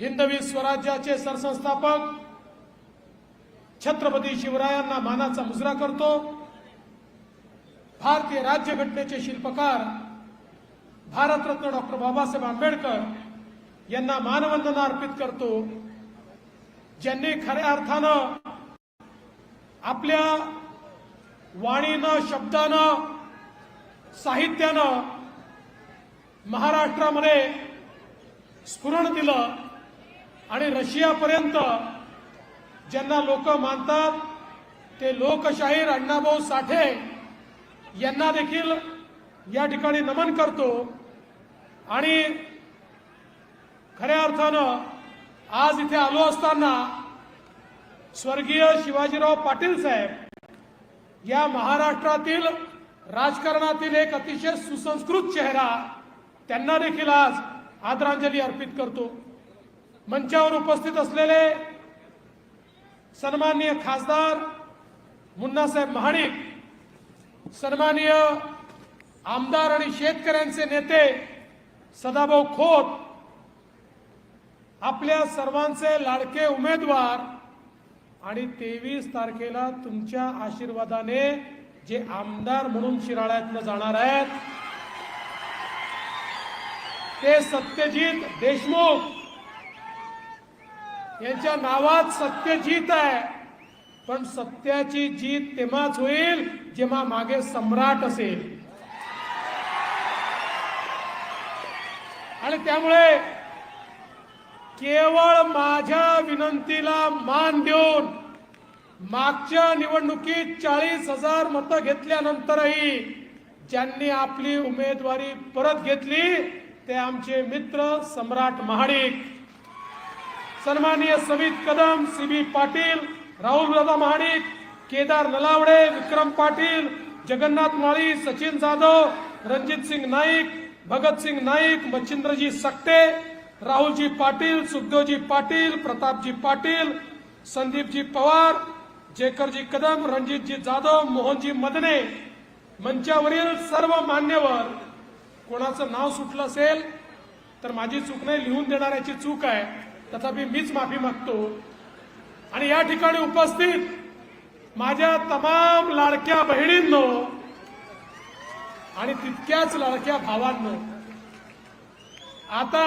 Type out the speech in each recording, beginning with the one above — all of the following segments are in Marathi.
हिंदवी स्वराज्याचे सरसंस्थापक छत्रपती शिवरायांना मानाचा मुजरा करतो. भारतीय राज्यघटनेचे शिल्पकार भारतरत्न डॉक्टर बाबासाहेब आंबेडकर यांना मानवंदना अर्पित करतो. ज्यांनी खऱ्या अर्थानं आपल्या वाणीनं शब्दानं साहित्यानं महाराष्ट्रामध्ये स्फुरण दिलं. आणि रशियापर्यंत ज्यांना लोक मानतात ते लोकशाहीर अण्णाभाऊ साठे यांना देखील या ठिकाणी नमन करतो. आणि खऱ्या अर्थानं आज इथे आलो असताना स्वर्गीय शिवाजीराव पाटील साहेब या महाराष्ट्रातील राजकारणातील एक अतिशय सुसंस्कृत चेहरा त्यांना देखील आज आदरांजली अर्पित करतो. मंचावर उपस्थित असलेले सन्माननीय खासदार मुन्नासाहेब महाडिक सन्माननीय आमदार आणि शेतकऱ्यांचे नेते सदाभाऊ खोत आपल्या सर्वांचे लाडके उमेदवार आणि तेवीस तारखेला तुमच्या आशीर्वादाने जे आमदार म्हणून शिराळ्यातनं जाणार आहेत ते सत्यजित देशमुख यांच्या नावात सत्य जीत आहे. पण सत्याची जीत तेव्हाच होईल जेव्हा मागे सम्राट असेल. आणि त्यामुळे केवळ माझ्या विनंतीला मान देऊन मागच्या निवडणुकीत चाळीस हजार मतं घेतल्यानंतरही ज्यांनी आपली उमेदवारी परत घेतली ते आमचे मित्र सम्राट महाडिक. सन्माननीय समित कदम सी बी पाटील राहुल दादा महाडिक केदार नलावडे विक्रम पाटील जगन्नाथ माळी सचिन जाधव रणजित सिंग नाईक भगतसिंग नाईक मच्छिंद्रजी सकटे राहुलजी पाटील सुखदेवजी पाटील प्रतापजी पाटील संदीपजी पवार जेकरजी कदम रणजितजी जाधव मोहनजी मदने. मंचावरील सर्व मान्यवर कोणाचं नाव सुटलं असेल तर माझी चूक नाही लिहून देणाऱ्याची चूक आहे. तथापि मीच माफी मागतो. आणि या ठिकाणी उपस्थित माझ्या तमाम लाडक्या बहिणींनो आणि तितक्याच लाडक्या भावांनो आता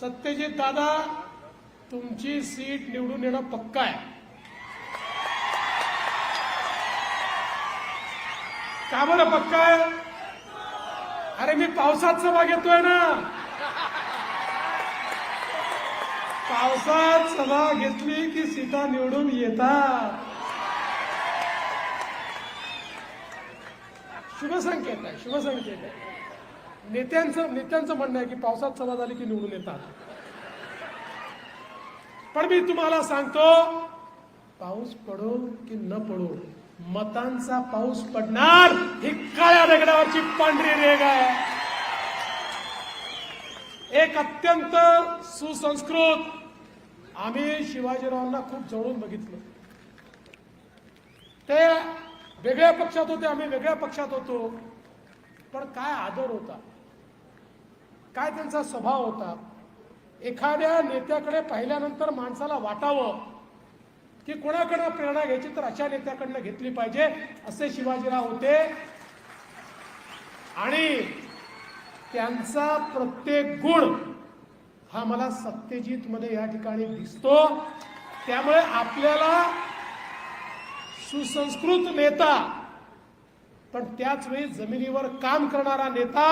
सत्यजित दादा तुमची सीट निवडून येणं पक्का आहे. का बरं पक्का आहे? अरे मी पावसात सभा घेतोय ना. पावसात सभा घेतली की सीटा निवडून येतात. शुभसंकेत आहे शुभसंकेत आहे. नेत्यांचं नेत्यांचं म्हणणं आहे की पावसात सभा झाली की निवडून येतात. पण मी तुम्हाला सांगतो पाऊस पडो की न पडो मतांचा पाऊस पडणार ही काळ्या दगडावरची पांढरी रेग आहे. एक अत्यंत सुसंस्कृत आम्ही शिवाजीरावांना खूप जवळून बघितलं. ते वेगळ्या पक्षात होते आम्ही वेगळ्या पक्षात होतो. पण काय आदर होता? काय त्यांचा स्वभाव होता? एखाद्या नेत्याकडे पाहिल्यानंतर माणसाला वाटावं की कोणाकडनं प्रेरणा घ्यायची तर अशा नेत्याकडनं घेतली पाहिजे असे शिवाजीराव होते. आणि त्यांचा प्रत्येक गुण हा मला सत्यजित मध्ये या ठिकाणी दिसतो. त्यामुळे आपल्याला सुसंस्कृत नेता पण त्याच वेळी जमिनीवर काम करणारा नेता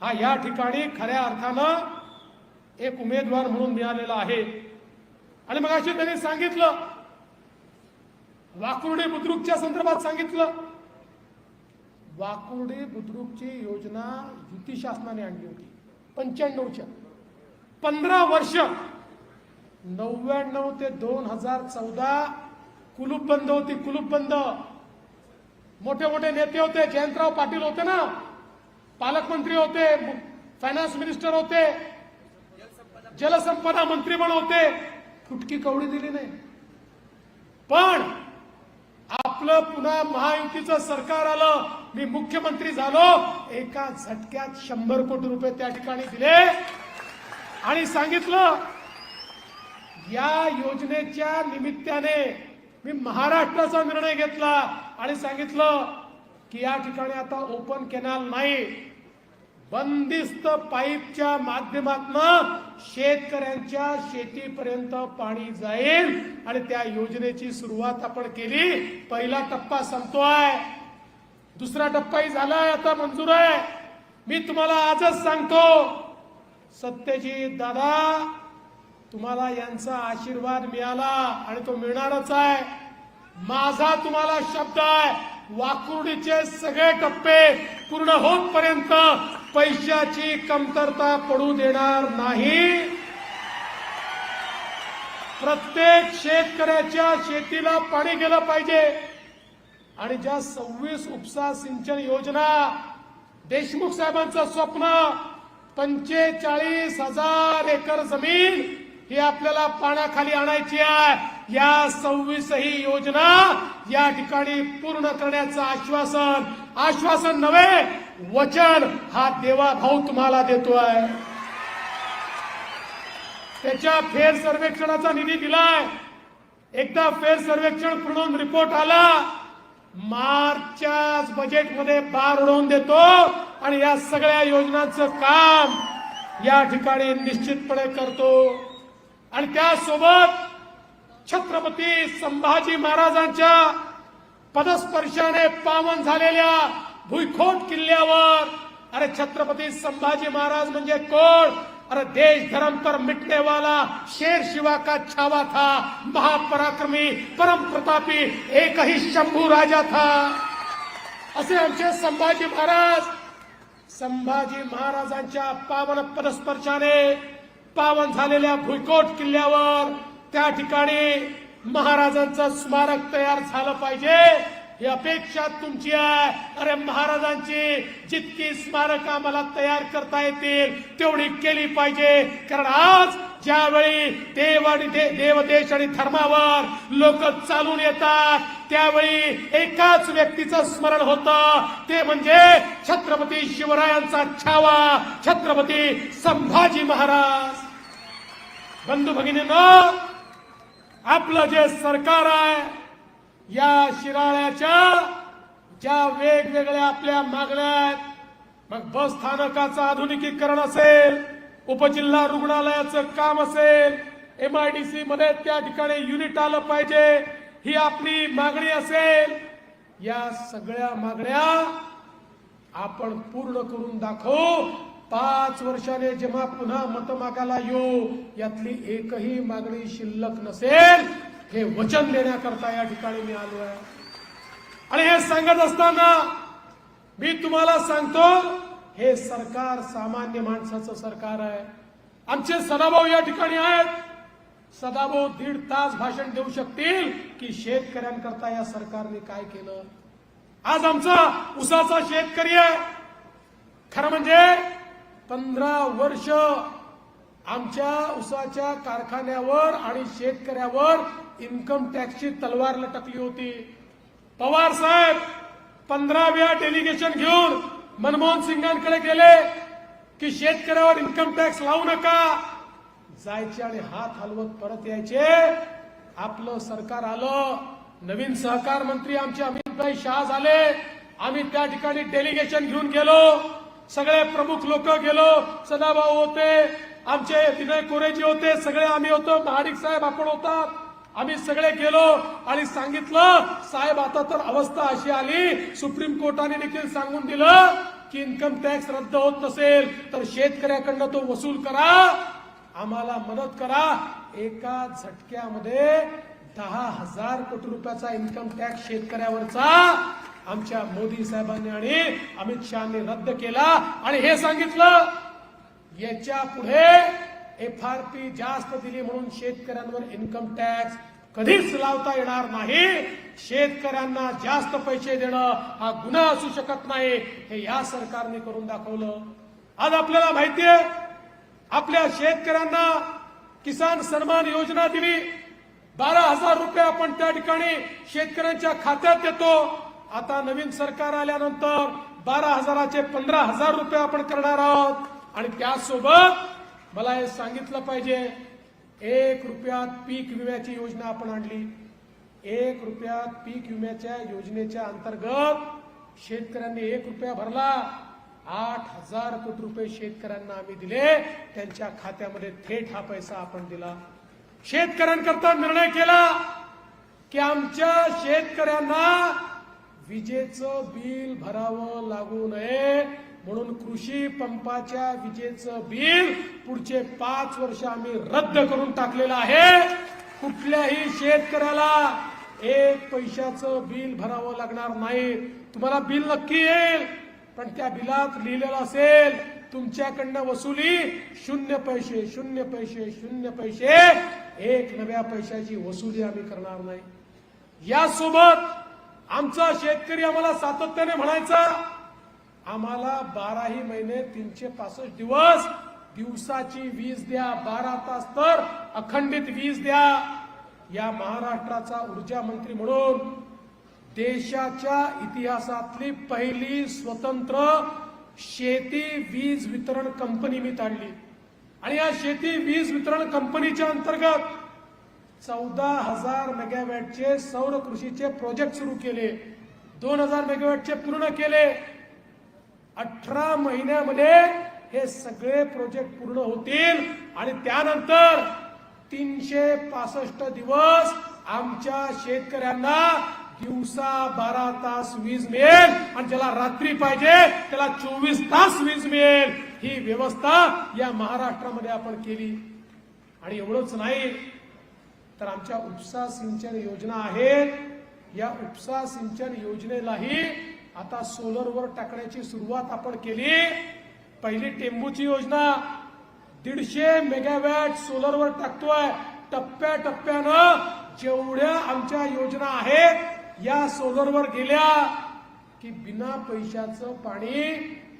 हा या ठिकाणी खऱ्या अर्थानं एक उमेदवार म्हणून मिळालेला आहे. आणि मग अशी त्यांनी सांगितलं वाकुर्डे बुद्रुकच्या संदर्भात सांगितलं. वाकुर्डे बुद्रुकची योजना युती शासनाने आणली होती पंच्याण्णवच्या. पंधरा वर्ष. नव्याण्णव ते दोन हजार चौदा कुलूप बंद होती कुलूप बंद. मोठे मोठे नेते होते जयंतराव पाटील होते ना. पालकमंत्री होते फायनान्स मिनिस्टर होते. जलसंपदा मंत्री पण होते. फुटकी कवडी दिली नाही. पण आपलं पुन्हा महायुतीचं सरकार आलं मी मुख्यमंत्री झालो एका झटक्यात शंभर कोटी रुपये त्या ठिकाणी दिले. आणि सांगितलं या योजनेच्या निमित्ताने मी महाराष्ट्राचा निर्णय घेतला आणि सांगितलं की या ठिकाणी आता ओपन केनाल नाही. बंदिस्त पाईपच्या माध्यमातून शेतकऱ्यांच्या शेतीपर्यंत पाणी जाईल आणि त्या योजनेची सुरुवात आपण केली. पहिला टप्पा संपतोय. दुसरा टप्पाही झालाय आता मंजूर आहे. मी तुम्हाला आजच सांगतो सत्यजित दादा तुम्हाला यांचा आशीर्वाद मिळाला आणि तो मिळणारच आहे. माझा तुम्हाला शब्द आहे वाकुर्डीचे सगळे टप्पे पूर्ण होतपर्यंत पैशाची कमतरता पडू देणार नाही. प्रत्येक शेतकऱ्याच्या शेतीला पाणी गेलं पाहिजे. आणि ज्या सव्वीस उपसा सिंचन योजना देशमुख साहेबांचं स्वप्न पंचेचाळीस हजार एकर जमीन ही आपल्याला पाण्याखाली आणायची आहे. या सव्वीसही योजना या ठिकाणी पूर्ण करण्याचं आश्वासन आश्वासन नव्हे वचन हा देवा भाऊ तुम्हाला देतोय. त्याच्या फेर सर्वेक्षणाचा निधी दिलाय. एकदा फेर सर्वेक्षण पूर्ण रिपोर्ट आला मार्चच्याच बजेटमध्ये पार उडवून देतो. आणि या सगळ्या योजनांचं काम या ठिकाणी निश्चितपणे करतो. आणि त्यासोबत छत्रपती संभाजी महाराजांच्या पदस्पर्शाने पावन झालेल्या भुईखोट किल्ल्यावर अरे छत्रपती संभाजी महाराज म्हणजे कोण? अरे देश धर्म पर मिटने वाला शेर शिवा का छावा था? महापराक्रमी परम प्रतापी एकही शंभू राजा था? असे आमचे संभाजी महाराज संभाजी महाराजांच्या पावन पदस्पर्शाने पावन झालेल्या भुईकोट किल्ल्यावर त्या ठिकाणी महाराजांचं स्मारक तयार झालं पाहिजे. ही अपेक्षा तुमची आहे. अरे महाराजांची जितकी स्मारक आम्हाला तयार करता येतील तेवढी केली पाहिजे. कारण आज ज्यावेळी देव आणि दे- देव देश आणि धर्मावर लोक चालून येतात त्यावेळी एकाच व्यक्तीचं स्मरण होतं. ते म्हणजे छत्रपती शिवरायांचा छावा छत्रपती संभाजी महाराज. बंधू भगिनी आपलं जे सरकार आहे या शिराळ्याच्या ज्या वेगवेगळ्या आपल्या मागण्या आहेत मग बस स्थानकाचं आधुनिकीकरण असेल उपजिल्हा रुग्णालयाचं काम असेल एमआयडीसी मध्ये त्या ठिकाणी युनिट आलं पाहिजे ही आपली मागणी असेल. या सगळ्या मागण्या आपण पूर्ण करून दाखवू. पाच वर्षाने जेव्हा पुन्हा मत मागायला येऊ यातली एकही मागणी शिल्लक नसेल. हे वचन देण्याकरता या ठिकाणी मी आलो आहे. आणि हे सांगत असताना मी तुम्हाला सांगतो हे सरकार सामान्य माणसाचं सरकार आहे. आमचे सदाभाऊ या ठिकाणी आहेत. सदाभाऊ दीड तास भाषण देऊ शकतील की शेतकऱ्यांकरता या सरकारने काय केलं? आज आमचा उसाचा शेतकरी आहे. खरं म्हणजे पंधरा वर्ष आमच्या उसाच्या कारखान्यावर आणि शेतकऱ्यावर इन्कम टॅक्सची तलवार लटकली होती. पवार साहेब पंधराव्या डेलिगेशन घेऊन मनमोहन सिंगांकडे गेले की शेतकऱ्यावर इन्कम टॅक्स लावू नका. जायचे आणि हात हलवत परत यायचे. आपलं सरकार आलं. नवीन सहकार मंत्री आमचे अमितभाई शहा झाले. आम्ही त्या ठिकाणी डेलिगेशन घेऊन गेलो. सगळे प्रमुख लोक गेलो. सदाभाऊ होते आमचे विनय कोरेजी होते सगळे आम्ही होतो. महाडिक साहेब आपण होतात. आम्ही सगळे गेलो आणि सांगितलं साहेब आता तर अवस्था अशी आली. सुप्रीम कोर्टाने देखील सांगून दिलं की इन्कम टॅक्स रद्द होत नसेल तर शेतकऱ्याकडनं तो वसूल करा. आम्हाला मदत करा. एका झटक्यामध्ये दहा हजार कोटी रुपयाचा इन्कम टॅक्स शेतकऱ्यावरचा आमच्या मोदी साहेबांनी आणि अमित शहानी रद्द केला. आणि हे सांगितलं याच्यापुढे एफ आर पी जास्त दिली म्हणून शेतकऱ्यांवर इन्कम टॅक्स कधीच लावता येणार नाही. शेतकऱ्यांना जास्त पैसे देणं हा गुन्हा असू शकत नाही. हे या सरकारने करून दाखवलं. आज आपल्याला माहितीये आपल्या शेतकऱ्यांना किसान सन्मान योजना दिली. बारा हजार रुपये आपण त्या ठिकाणी शेतकऱ्यांच्या खात्यात देतो. आता नवीन सरकार आल्यानंतर बारा हजाराचे पंधरा हजार रुपये आपण करणार आहोत. आणि त्यासोबत मला हे सांगितलं पाहिजे. एक रुपयात पीक विम्याची योजना आपण आणली. एक रुपयात पीक विम्याच्या योजनेच्या अंतर्गत शेतकऱ्यांनी एक रुपया भरला. आठ हजार कोटी रुपये शेतकऱ्यांना आम्ही दिले. त्यांच्या खात्यामध्ये थेट हा पैसा आपण दिला. शेतकऱ्यांकरता निर्णय केला की आमच्या शेतकऱ्यांना विजेचं बिल भरावं लागू नये. म्हणून कृषी पंपाच्या विजेचं बिल पुढचे पाच वर्ष आम्ही रद्द करून टाकलेलं आहे. कुठल्याही शेतकऱ्याला एक पैशाचं बिल भरावं लागणार नाही. तुम्हाला बिल नक्की येईल पण त्या बिलात लिहिलेलं असेल तुमच्याकडनं वसुली शून्य पैसे शून्य पैसे शून्य पैसे एक नव्या पैशाची वसुली आम्ही करणार नाही. यासोबत आमचा शेतकरी आम्हाला सातत्याने म्हणायचा आम्हाला बाराही महिने तीनशे पासष्ट दिवस दिवसाची वीज द्या बारा तास तर अखंडित वीज द्या. या महाराष्ट्राचा ऊर्जा मंत्री म्हणून देशाच्या इतिहासातली पहिली स्वतंत्र शेती वीज वितरण कंपनी मी काढली आणि या शेती वीज वितरण कंपनीच्या अंतर्गत चौदा हजार मेगावॅटचे सौर कृषीचे प्रोजेक्ट सुरू केले. दोन हजार मेगावॅटचे पूर्ण केले. अठरा महिन्यामध्ये हे सगळे प्रोजेक्ट पूर्ण होतील. आणि त्यानंतर तीनशे पासष्ट दिवस आमच्या शेतकऱ्यांना दिवसा बारा तास वीज मिळेल. आणि ज्याला रात्री पाहिजे त्याला चोवीस तास वीज मिळेल. ही व्यवस्था या महाराष्ट्रामध्ये आपण केली. आणि एवढंच नाही तर आमच्या उपसा सिंचन योजना आहेत या उपसा सिंचन योजनेलाही आता सोलरवर टाकण्याची सुरुवात आपण केली. पहिली टेंबूची योजना दीडशे मेगावॅट सोलरवर टाकतोय. टप्प्या टप्प्यानं जेवढ्या आमच्या योजना आहेत या सोलरवर गेल्या की बिना पैशाचं पाणी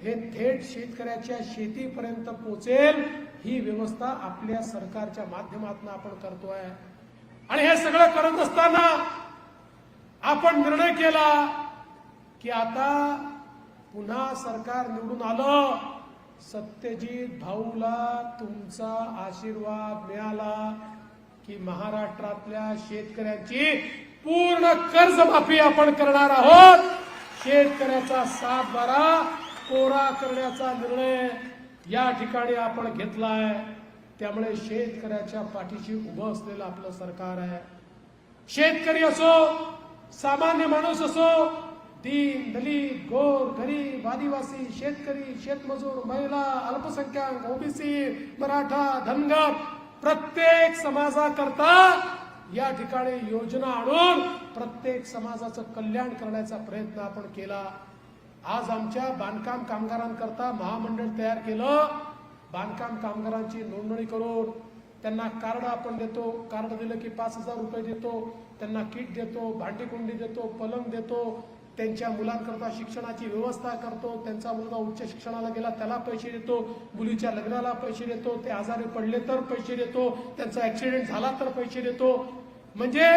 हे थेट शेतकऱ्याच्या शेतीपर्यंत पोहोचेल ही व्यवस्था आपल्या सरकारच्या माध्यमातून आपण करतोय. आणि हे सगळं करत असताना आपण निर्णय केला की आता पुन्हा सरकार निवडून आलं सत्यजित भाऊला तुमचा आशीर्वाद मिळाला की महाराष्ट्रातल्या शेतकऱ्यांची पूर्ण कर्जमाफी आपण करणार आहोत. शेतकऱ्याचा सात बारा कोरा करण्याचा निर्णय या ठिकाणी आपण घेतलाय. त्यामुळे शेतकऱ्याच्या पाठीशी उभं असलेलं आपलं सरकार आहे. शेतकरी असो सामान्य माणूस असो दीन दलित गोर गरीब आदिवासी शेतकरी शेतमजूर महिला अल्पसंख्याक ओबीसी मराठा धनगर प्रत्येक समाजाकरता या ठिकाणी योजना आणून प्रत्येक समाजाचं कल्याण करण्याचा प्रयत्न आपण केला. आज आमच्या बांधकाम कामगारांकरता महामंडळ तयार केलं. बांधकाम कामगारांची नोंदणी करून त्यांना कार्ड आपण देतो. कार्ड दिलं की पाच हजार रुपये देतो. त्यांना किट देतो भांडीकुंडी देतो पलंग देतो. त्यांच्या मुलांकरता शिक्षणाची व्यवस्था करतो त्यांचा मुलगा उच्च शिक्षणाला गेला त्याला पैसे देतो मुलीच्या लग्नाला पैसे देतो ते आजारी पडले तर पैसे देतो त्यांचा ऍक्सिडेंट झाला तर पैसे देतो. म्हणजे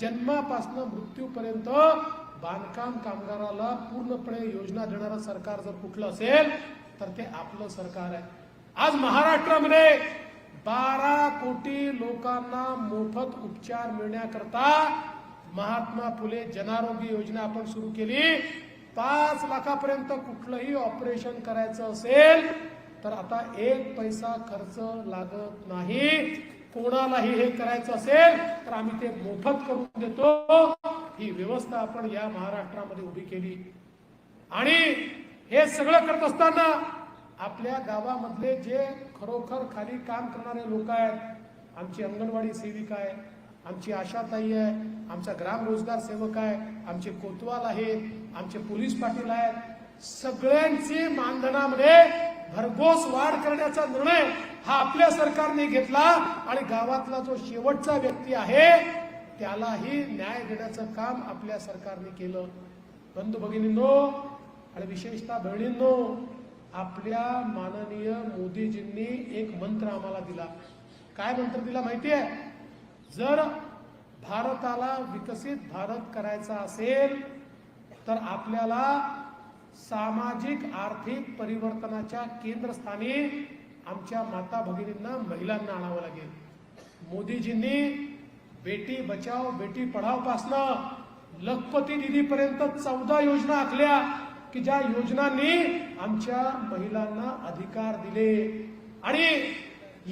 जन्मापासून मृत्यूपर्यंत बांधकाम कामगाराला पूर्णपणे योजना देणारं सरकार जर कुठलं असेल तर ते आपलं सरकार आहे. आज महाराष्ट्रामध्ये बारा कोटी लोकांना मोफत उपचार मिळण्याकरता महात्मा फुले जनारोग्य योजना आपण सुरू केली. पाच लाखापर्यंत कुठलंही ऑपरेशन करायचं असेल तर आता एक पैसा खर्च लागत नाही. कोणालाही हे करायचं असेल तर आम्ही ते मोफत करून देतो. ही व्यवस्था आपण या महाराष्ट्रामध्ये उभी केली. आणि हे सगळं करत असताना आपल्या गावामधले जे खरोखर खाली काम करणारे लोक आहेत आमची अंगणवाडी सेविका आहे आमची आशाताई आहे आमचा ग्राम रोजगार सेवक आहे आमचे कोतवाल आहेत आमचे पोलीस पाटील आहेत. सगळ्यांची मानधनामध्ये भरघोस वाढ करण्याचा निर्णय हा आपल्या सरकारने घेतला आणि गावातला जो शेवटचा व्यक्ती आहे त्यालाही न्याय देण्याचं काम आपल्या सरकारने केलं. बंधू भगिनींनो आणि विशेषतः बहिणींनो आपल्या माननीय मोदीजींनी एक मंत्र आम्हाला दिला. काय मंत्र दिला माहिती आहे जर भारताला विकसित भारत करायचा असेल तर आपल्याला सामाजिक आर्थिक परिवर्तनाच्या केंद्रस्थानी आमच्या माता भगिनींना महिलांना आणावं लागेल. मोदीजींनी बेटी बचाव बेटी पढाव पासनं लखपती निधीपर्यंत चौदा योजना आखल्या की ज्या योजनांनी आमच्या महिलांना अधिकार दिले. आणि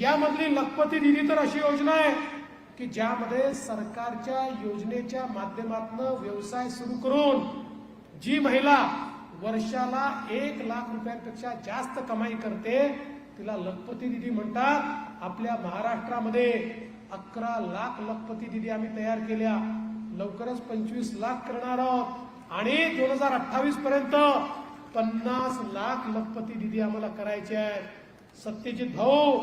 यामधली लखपती दिदी तर अशी योजना आहे की ज्यामध्ये सरकारच्या योजनेच्या माध्यमातून व्यवसाय सुरू करून जी महिला वर्षाला एक लाख रुपयांपेक्षा जास्त कमाई करते तिला लखपती दिदी म्हणतात. आपल्या महाराष्ट्रामध्ये अकरा लाख लखपती दिदी आम्ही तयार केल्या. लवकरच पंचवीस लाख करणार आहोत. आणि दोन हजार अठ्ठावीस पर्यंत पन्नास लाख लखपती दिदी आम्हाला करायचे आहे सत्यजित भाऊ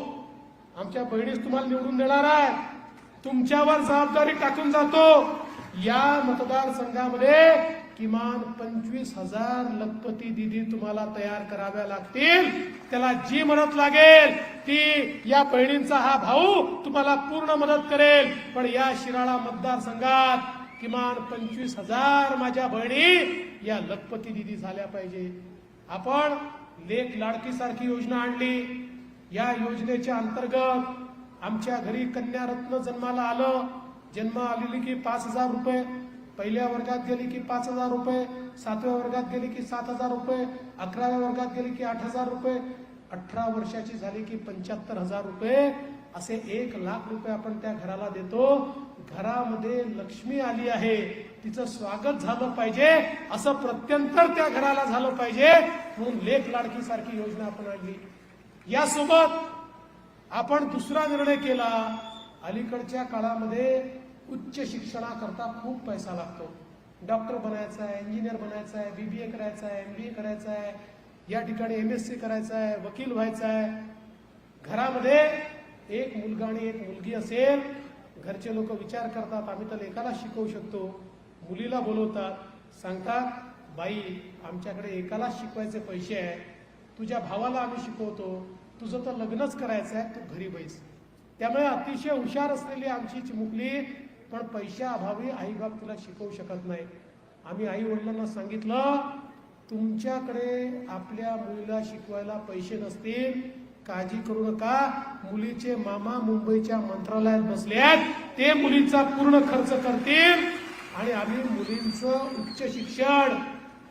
आमच्या बहिणीस तुम्हाला निवडून देणार आहे तुमच्यावर जबाबदारी टाकून जातो. या मतदारसंघामध्ये किमान पंचवीस हजार लखपती दिदी तुम्हाला तयार कराव्या लागतील. त्याला जी मदत लागेल ती या बहिणींचा हा भाऊ तुम्हाला पूर्ण मदत करेल. पण या शिराळा मतदारसंघात किमान पंचवीस हजार माझ्या बहिणी या लखपती दिदी झाल्या पाहिजे. आपण लेख लाडकीसारखी योजना आणली. या योजनेच्या अंतर्गत आमच्या घरी कन्या रत्न जन्माला आलं. जन्म आलेली की पाच हजार रुपये. पहिल्या वर्गात गेली की पाच हजार रुपये. सातव्या वर्गात गेली की सात हजार रुपये. अकराव्या वर्गात गेली की आठ हजार रुपये. अठरा वर्षाची झाली की पंच्याहत्तर हजार रुपये. असे एक लाख रुपये आपण त्या घराला देतो. घरामध्ये लक्ष्मी आली आहे. तिचं स्वागत झालं पाहिजे. असं प्रत्यंतर त्या घराला झालं पाहिजे. म्हणून लेख लाडकी सारखी योजना आपण आणली. यासोबत आपण दुसरा निर्णय केला. अलीकडच्या काळामध्ये उच्च शिक्षणाकरता खूप पैसा लागतो. डॉक्टर बनायचा आहे इंजिनियर बनायचा आहे बीबीए करायचा आहे एमबीए करायचा आहे या ठिकाणी एम एस सी करायचा आहे वकील व्हायचा आहे. घरामध्ये एक मुलगा आणि एक मुलगी असेल घरचे लोक विचार करतात आम्ही तर एकाला शिकवू शकतो. मुलीला बोलवतात सांगतात बाई आमच्याकडे एकाला शिकवायचे पैसे आहे तुझ्या भावाला आम्ही शिकवतो. तुझं तर लग्नच करायचं आहे तू घरी बैस. त्यामुळे अतिशय हुशार असलेली आमची चिमुकली पण पैशाअभावी आई बाप शिकवू शकत नाही. आम्ही आई वडिलांना सांगितलं तुमच्याकडे आपल्या मुलीला शिकवायला पैसे नसतील काळजी करू नका. मुलीचे मामा मुंबईच्या मंत्रालयात बसले आहेत. ते मुलीचा पूर्ण खर्च करतील आणि आम्ही मुलींचं उच्च शिक्षण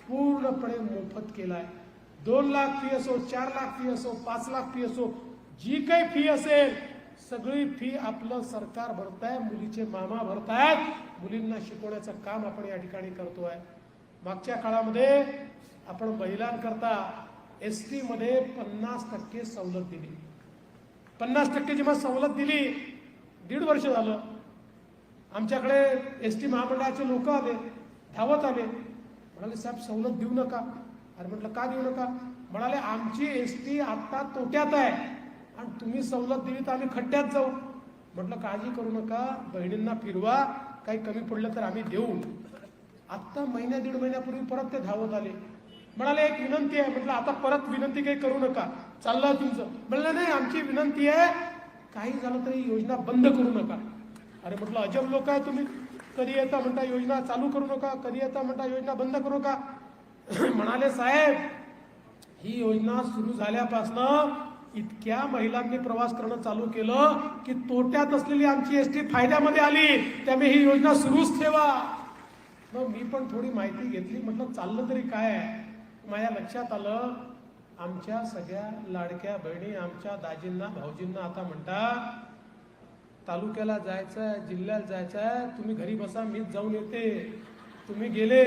पूर्णपणे मोफत केलं आहे दोन लाख फी असो चार लाख फी असो पाच लाख फी असो जी काही फी असेल सगळी फी आपलं सरकार भरताय मुलीचे मामा भरतायत. मुलींना शिकवण्याचं काम आपण या ठिकाणी करतोय. मागच्या काळामध्ये आपण महिलांकरता एस टी मध्ये पन्नास टक्के सवलत दिली. पन्नास टक्के जेव्हा सवलत दिली दीड वर्ष झालं. आमच्याकडे एस टी महामंडळाचे लोक आले धावत आले. म्हणाले साहेब सवलत देऊ नका. अरे म्हटलं का देऊ नका? म्हणाले आमची एस टी आता तोट्यात आहे. आणि तुम्ही सवलत दिली तर आम्ही खड्ड्यात जाऊ. म्हटलं काळजी करू नका बहिणींना फिरवा काही कमी पडलं तर आम्ही देऊ. आत्ता महिन्या दीड महिन्यापूर्वी परत ते धावत आले. म्हणाले एक विनंती आहे. म्हटलं आता परत विनंती काही करू नका. चाललं तुमचं. म्हणलं नाही आमची विनंती आहे काही झालं तरी योजना बंद करू नका. अरे म्हटलं अजब लोक आहे तुम्ही. कधी येता म्हणता योजना चालू करू नका कधी येता म्हणता योजना बंद करू नका. म्हणाले साहेब ही योजना सुरू झाल्यापासनं इतक्या महिलांनी प्रवास करणं चालू केलं की तोट्यात असलेली आमची एस टी फायद्यामध्ये आली. त्यामुळे ही योजना सुरूच ठेवा. मग मी पण थोडी माहिती घेतली. म्हटलं चाललं तरी काय? आहे माझ्या लक्षात आलं आमच्या सगळ्या लाडक्या बहिणी आमच्या दाजींना भाऊजींना आता म्हणतात तालुक्याला जायचं आहे जिल्ह्याला जायचं आहे तुम्ही घरी बसा मीच जाऊन येते. तुम्ही गेले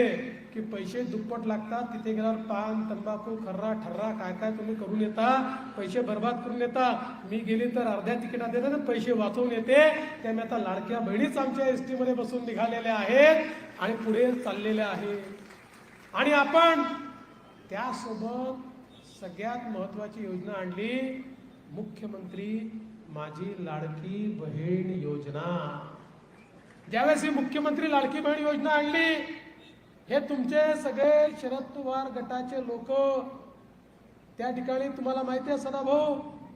की पैसे दुप्पट लागतात तिथे गेल्यावर पान तंबाखू खर्रा ठर्रा काय काय तुम्ही करून येता पैसे बर्बाद करून येता. मी गेली तर अर्ध्या तिकिटात येते ना पैसे वाचवून येते. त्यामुळे आता लाडक्या बहिणीच आमच्या एस टीमध्ये बसून निघालेल्या आहेत आणि पुढे चाललेल्या आहेत. आणि आपण त्यासोबत सगळ्यात महत्वाची योजना आणली मुख्यमंत्री माझी लाडकी बहीण योजना. ज्यावेळेस ही मुख्यमंत्री लाडकी बहीण योजना आणली हे तुमचे सगळे शरद पवार गटाचे लोक त्या ठिकाणी तुम्हाला माहिती आहे सदाभाऊ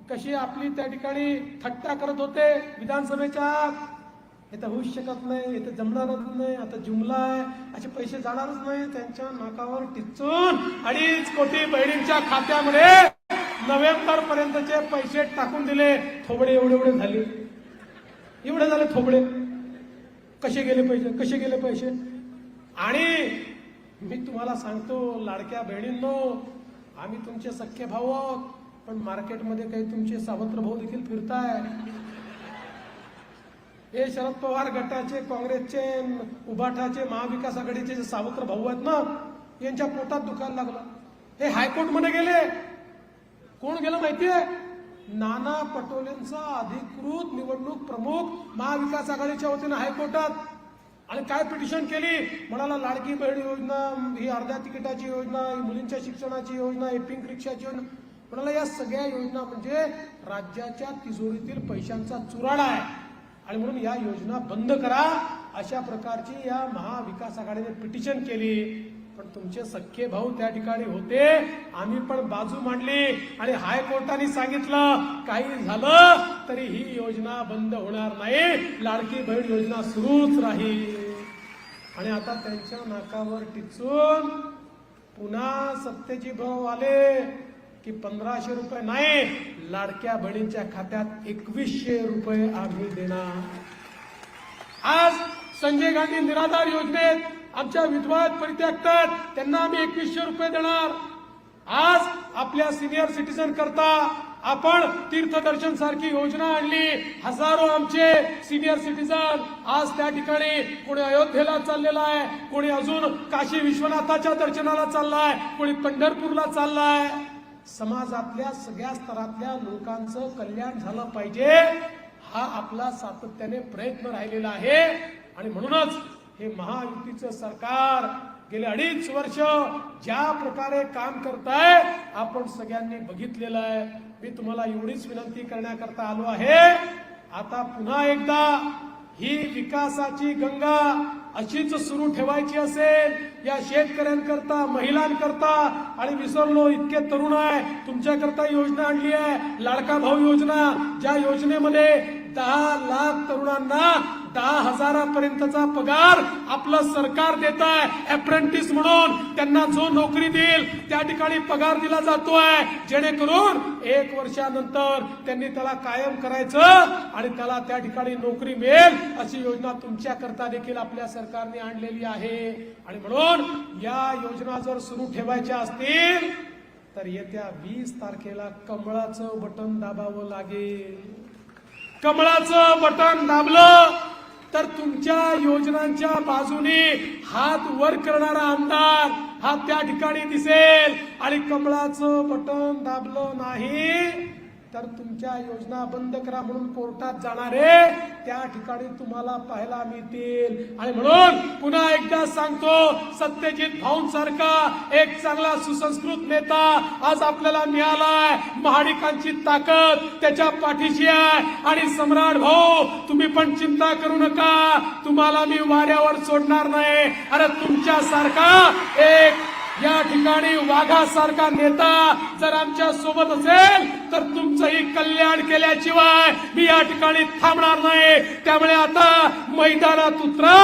कशी आपली त्या ठिकाणी थट्टा करत होते विधानसभेच्या हे तर होऊच शकत नाही हे तर जमणारच नाही आता जुमला आहे असे पैसे जाणारच नाही त्यांच्या नाकावर टिचून अडीच कोटी बहिणींच्या खात्यामध्ये नोव्हेंबर पर्यंतचे पैसे टाकून दिले. थोबडे एवढे एवढे झाले. एवढे झाले थोबडे. कसे गेले पैसे? कसे गेले पैसे? आणि मी तुम्हाला सांगतो लाडक्या बहिणींनो आम्ही तुमचे सख्खे भाऊ आहोत पण मार्केटमध्ये काही तुमचे सावत्र भाऊ देखील फिरताय. हे शरद पवार गटाचे काँग्रेसचे उभाटाचे महाविकास आघाडीचे जे सावत्र भाऊ आहेत ना यांच्या पोटात दुखायला लागलं. हे हायकोर्टमध्ये गेले. कोण गेलं माहितीये? नाना पटोलेंचा अधिकृत निवडणूक प्रमुख महाविकास आघाडीच्या वतीनं हायकोर्टात. आणि काय पिटिशन केली? म्हणाला लाडकी बहीण योजना ही अर्ध्या तिकिटाची योजना ही मुलींच्या शिक्षणाची योजना ही पिंक रिक्षाची योजना. म्हणाला या सगळ्या योजना म्हणजे राज्याच्या तिजोरीतील पैशांचा चुराडा आहे. आणि म्हणून या योजना बंद करा. अशा प्रकारची या महाविकास आघाडीने पिटिशन केली. पण तुमचे सख्खे भाऊ त्या ठिकाणी होते. आम्ही पण बाजू मांडली आणि हायकोर्टाने सांगितलं काही झालं तरी ही योजना बंद होणार नाही. लाडकी बहीण योजना सुरूच राहील. आणि आता त्यांच्या नाकावर टिचून पुन्हा सत्तेची भाऊ आले की पंधराशे रुपये नाही लाडक्या बहिणींच्या खात्यात एकवीसशे रुपये आम्ही देणार. आज संजय गांधी निराधार योजनेत आमच्या विधवा परित्यागतात त्यांना आम्ही एकवीसशे रुपये देणार. आज आपल्या सिनियर सिटीजन करता आपण तीर्थदर्शन सारखी योजना आणली. हजारो आमचे सिनियर सिटीजन आज त्या ठिकाणी कोणी अयोध्येला चाललेला आहे कोणी अजून काशी विश्वनाथाच्या दर्शनाला चाललाय कोणी पंढरपूरला चाललाय. समाजातल्या सगळ्या स्तरातल्या लोकांचं कल्याण झालं पाहिजे हा आपला सातत्याने प्रयत्न राहिलेला आहे. आणि म्हणूनच हे महायुतीचं सरकार गेले अडीच वर्ष ज्या प्रकारे काम करताय आपण सगळ्यांनी बघितलेलं आहे. मी तुम्हाला एवढीच विनंती करण्याकरता आलो आहे. आता पुन्हा एकदा ही विकासाची गंगा अशीच सुरू ठेवायची असेल या शेतकऱ्यांकरता महिलांकरता आणि विसरलो इतके तरुण आहे. तुमच्याकरता योजना आणली आहे लाडका भाऊ योजना. ज्या योजनेमध्ये दहा लाख तरुणांना दहा हजारापर्यंतचा पगार आपलं सरकार देत आहे अप्रेंटिस म्हणून. त्यांना जो नोकरी देईल त्या ठिकाणी पगार दिला जातोय. जेणेकरून एक वर्षानंतर त्यांनी त्याला कायम करायचं आणि त्याला त्या ठिकाणी नोकरी मिळेल अशी योजना तुमच्या करता देखील आपल्या सरकारने आणलेली आहे. आणि म्हणून या योजना जर सुरू ठेवायच्या असतील तर येत्या वीस तारखेला कमळाचं बटन दाबावं लागेल. कमळाचं बटन दाबलं तर तुमच्या योजनांच्या बाजूने हात वर करणारा आमदार हा त्या ठिकाणी दिसेल. आणि कमळाचं बटन दाबलं नाही. तर तुमच्या योजना बंद करा म्हणून कोर्टात जाणारे त्या ठिकाणी तुम्हाला पाहायला मिळतील. आणि म्हणून पुन्हा एकदा सांगतो सत्यजित भाऊंसारखा एक चांगला सुसंस्कृत नेता आज आपल्याला मिळालाय. महाडिकांची ताकद त्याच्या पाठीशी आहे. आणि सम्राट भाऊ तुम्ही पण चिंता करू नका. तुम्हाला मी वाऱ्यावर सोडणार नाही. अरे तुमच्यासारखा एक या ठिकाणी वाघासारखा नेता जर आमच्यासोबत असेल तर तुमचंही कल्याण केल्याशिवाय मी या ठिकाणी थांबणार नाही. त्यामुळे आता मैदानात उतरा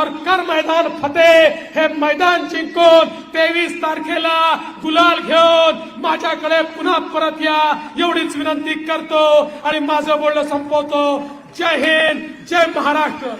और कर मैदान फते हे मैदान जिंकून तेवीस तारखेला गुलाल घेऊन माझ्याकडे पुन्हा परत या. एवढीच विनंती करतो आणि माझं बोलणं संपवतो. जय हिंद जय महाराष्ट्र.